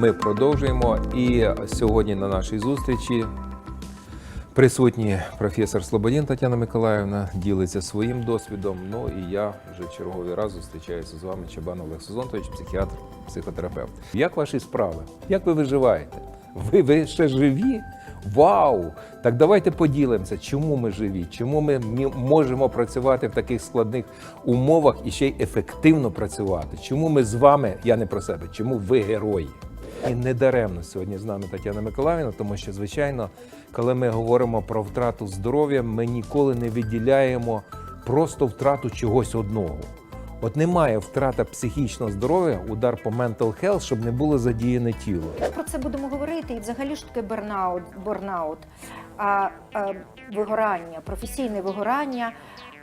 Ми продовжуємо. І сьогодні на нашій зустрічі присутні професор Слободін Тетяна Миколаївна ділиться своїм досвідом. Ну і я вже черговий раз зустрічаюся з вами, Чабан Олег Сезонтович, психіатр, психотерапевт. Як ваші справи? Як ви виживаєте? Ви, ви ще живі? Вау! Так давайте поділимося, чому ми живі, чому ми можемо працювати в таких складних умовах і ще й ефективно працювати. Чому ми з вами, я не про себе, чому ви герої? І не даремно сьогодні з нами Тетяна Миколаївна, тому що, звичайно, коли ми говоримо про втрату здоров'я, ми ніколи не виділяємо просто втрату чогось одного. От немає втрата психічного здоров'я, удар по mental health, щоб не було задіяне тіло. Про це будемо говорити. І взагалі що таке бернаут, борнаут, а, а, вигорання, професійне вигорання.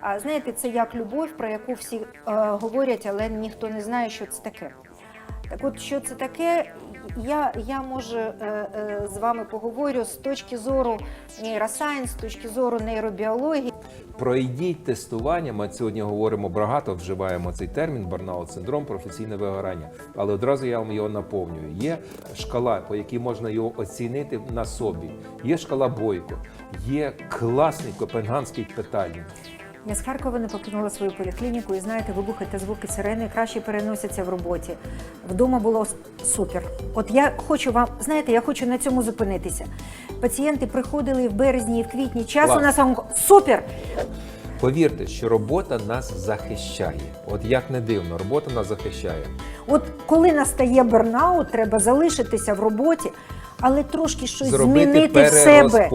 А, знаєте, це як любов, про яку всі е, говорять, але ніхто не знає, що це таке. Так от, що це таке, я, я може е, е, з вами поговорю з точки зору нейросайенс, з точки зору нейробіології. Пройдіть тестування. Ми сьогодні говоримо багато, вживаємо цей термін барнаут синдром, професійне вигорання. Але одразу я вам його наповнюю. Є шкала, по якій можна його оцінити на собі. Є шкала Бойко, є класний копенгганський питальник. Я з Харкова не покинула свою поліклініку і знаєте, вибухи та звуки сирени краще переносяться в роботі. Вдома було супер. От я хочу вам, знаєте, я хочу на цьому зупинитися. Пацієнти приходили і в березні, і в квітні. Час Клас. у нас онко- супер. Повірте, що робота нас захищає. От як не дивно, робота нас захищає. От коли настає бернаут, треба залишитися в роботі, але трошки щось Зробити змінити в себе.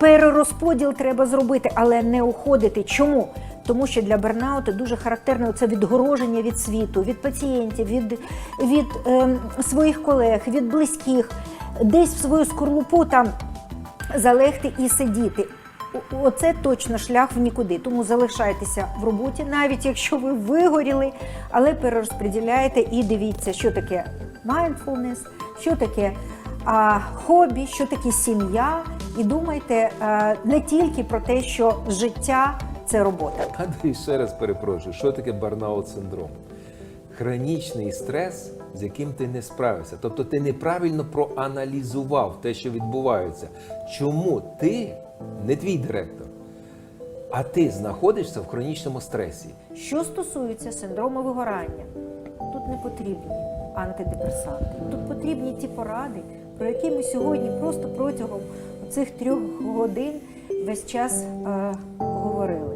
перерозподіл. Треба зробити, але не уходити. Чому? Тому що для бернауту дуже характерно це відгороження від світу, від пацієнтів, від, від ем, своїх колег, від близьких, десь в свою скорлупу там залегти і сидіти. Оце точно шлях в нікуди. Тому залишайтеся в роботі, навіть якщо ви вигоріли, але перерозподіляйте і дивіться, що таке mindfulness, що таке а, хобі, що таке сім'я. І думайте а, не тільки про те, що життя це робота. Андрій, ще раз перепрошую, що таке барнаут синдром? Хронічний стрес, з яким ти не справився. Тобто ти неправильно проаналізував те, що відбувається. Чому ти, не твій директор, а ти знаходишся в хронічному стресі? Що стосується синдрому вигорання, тут не потрібні антидепресанти. Тут потрібні ті поради, про які ми сьогодні просто протягом цих трьох годин весь час е, говорили.